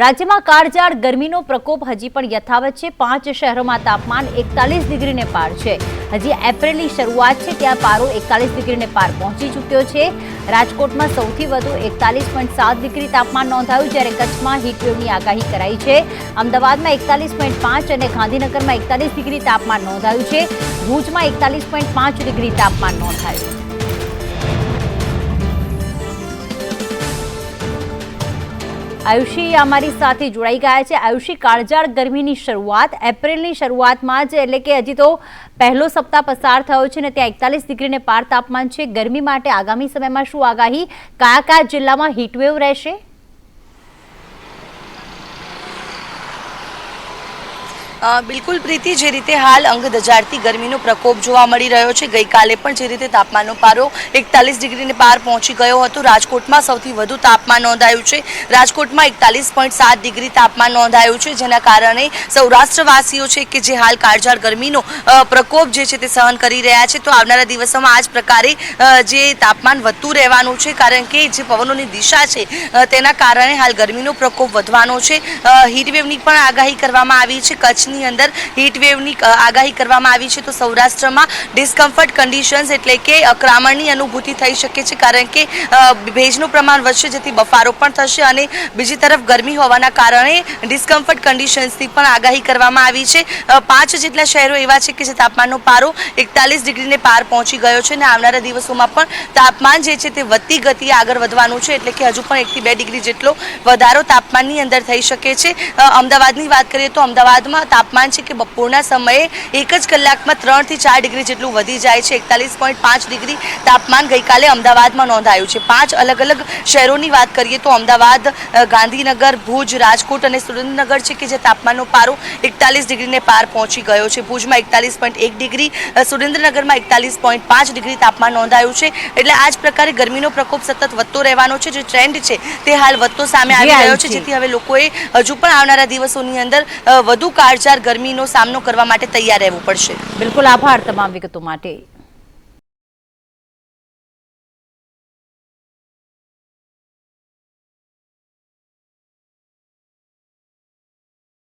રાજ્યમાં કાળઝાળ ગરમીનો પ્રકોપ હજી પણ યથાવત છે. પાંચ શહેરોમાં તાપમાન એકતાલીસ ડિગ્રીને પાર છે. હજી એપ્રિલની શરૂઆત છે ત્યાં પારો એકતાલીસ ડિગ્રીને પાર પહોંચી ચૂક્યો છે. રાજકોટમાં સૌથી વધુ એકતાલીસ પોઈન્ટ સાત ડિગ્રી તાપમાન નોંધાયું જ્યારે કચ્છમાં હીટવેવની આગાહી કરાઈ છે. અમદાવાદમાં એકતાલીસ પોઈન્ટ પાંચ અને ગાંધીનગરમાં એકતાલીસ ડિગ્રી તાપમાન નોંધાયું છે. ભુજમાં એકતાલીસ પોઈન્ટ પાંચ ડિગ્રી તાપમાન નોંધાયું. આયુષી અમારી સાથે જોડાઈ ગયા છે. આયુષી, કાળજાળ ગરમીની શરૂઆત, એપ્રિલની શરૂઆતમાં જ, એટલે કે હજી તો પહેલો સપ્તાહ પસાર થયો છે ને ત્યાં એકતાલીસ ડિગ્રીને પાર તાપમાન છે. ગરમી માટે આગામી સમયમાં શું આગાહી? કયા કયા જિલ્લામાં હીટવેવ રહેશે? બિલકુલ પ્રીતિ, જે રીતે હાલ અંગ દજાડતી ગરમીનો પ્રકોપ જોવા મળી રહ્યો છે, ગઈકાલે પણ જે રીતે તાપમાનનો પારો એકતાલીસ ડિગ્રીને પાર પહોંચી ગયો હતો, રાજકોટમાં સૌથી વધુ તાપમાન નોંધાયું છે, રાજકોટમાં એકતાલીસ પોઈન્ટ સાત ડિગ્રી તાપમાન નોંધાયું છે, જેના કારણે સૌરાષ્ટ્રવાસીઓ છે કે જે હાલ કાળઝાળ ગરમીનો પ્રકોપ જે છે તે સહન કરી રહ્યા છે, તો આવનારા દિવસોમાં આ જ પ્રકારે જે તાપમાન વધતું રહેવાનું છે, કારણ કે જે પવનોની દિશા છે તેના કારણે હાલ ગરમીનો પ્રકોપ વધવાનો છે હીટવેવની પણ આગાહી કરવામાં આવી છે કચ્છની અંદર હીટવેવની આગાહી કરવામાં આવી છે. તો સૌરાષ્ટ્રમાં ડિસ્કમ્ફર્ટ કન્ડિશન્સ એટલે કે અકરામણની અનુભૂતિ થઈ શકે છે. કારણ કે ભેજનું પ્રમાણ વધશે, જેથી બફારો પણ થશે અને બીજી તરફ ગરમી હોવાના કારણે ડિસ્કમ્ફર્ટ કન્ડિશન્સની પણ આગાહી કરવામાં આવી છે. પાંચ જેટલા શહેરો એવા છે કે જે તાપમાનનો પારો એકતાલીસ ડિગ્રીને પાર પહોંચી ગયો છે અને આવનારા દિવસોમાં પણ તાપમાન જે છે તે વધતી ગતિએ આગળ વધવાનું છે. એટલે કે હજુ પણ એકથી બે ડિગ્રી જેટલો વધારો તાપમાનની અંદર થઈ શકે છે. અમદાવાદની વાત કરીએ તો અમદાવાદમાં તાપમાન છે કે બપોરના સમયે એક જ કલાકમાં ત્રણથી ચાર ડિગ્રી જેટલું વધી જાય છે. એકતાલીસ પોઈન્ટ પાંચ ડિગ્રી તાપમાન ગઈકાલે અમદાવાદમાં નોંધાયું છે. પાંચ અલગ અલગ શહેરોની વાત કરીએ તો અમદાવાદ ગાંધીનગર ભુજ રાજકોટ અને સુરેન્દ્રનગર છે કે જે તાપમાનનો પારો એકતાલીસ ડિગ્રીને પાર પહોંચી ગયો છે. ભુજમાં એકતાલીસ પોઈન્ટ એક ડિગ્રી સુરેન્દ્રનગરમાં એકતાલીસ પોઈન્ટ પાંચ ડિગ્રી તાપમાન નોંધાયું છે. એટલે આ જ પ્રકારે ગરમીનો પ્રકોપ સતત વધતો રહેવાનો છે. જે ટ્રેન્ડ છે તે હાલ વધતો સામે આવી રહ્યો છે. જેથી હવે લોકોએ હજુ પણ આવનારા દિવસોની અંદર વધુ કાળઝાળ ગરમીનો સામનો કરવા માટે તૈયાર રહેવું પડશે. બિલકુલ આભાર તમામ વિગતો માટે.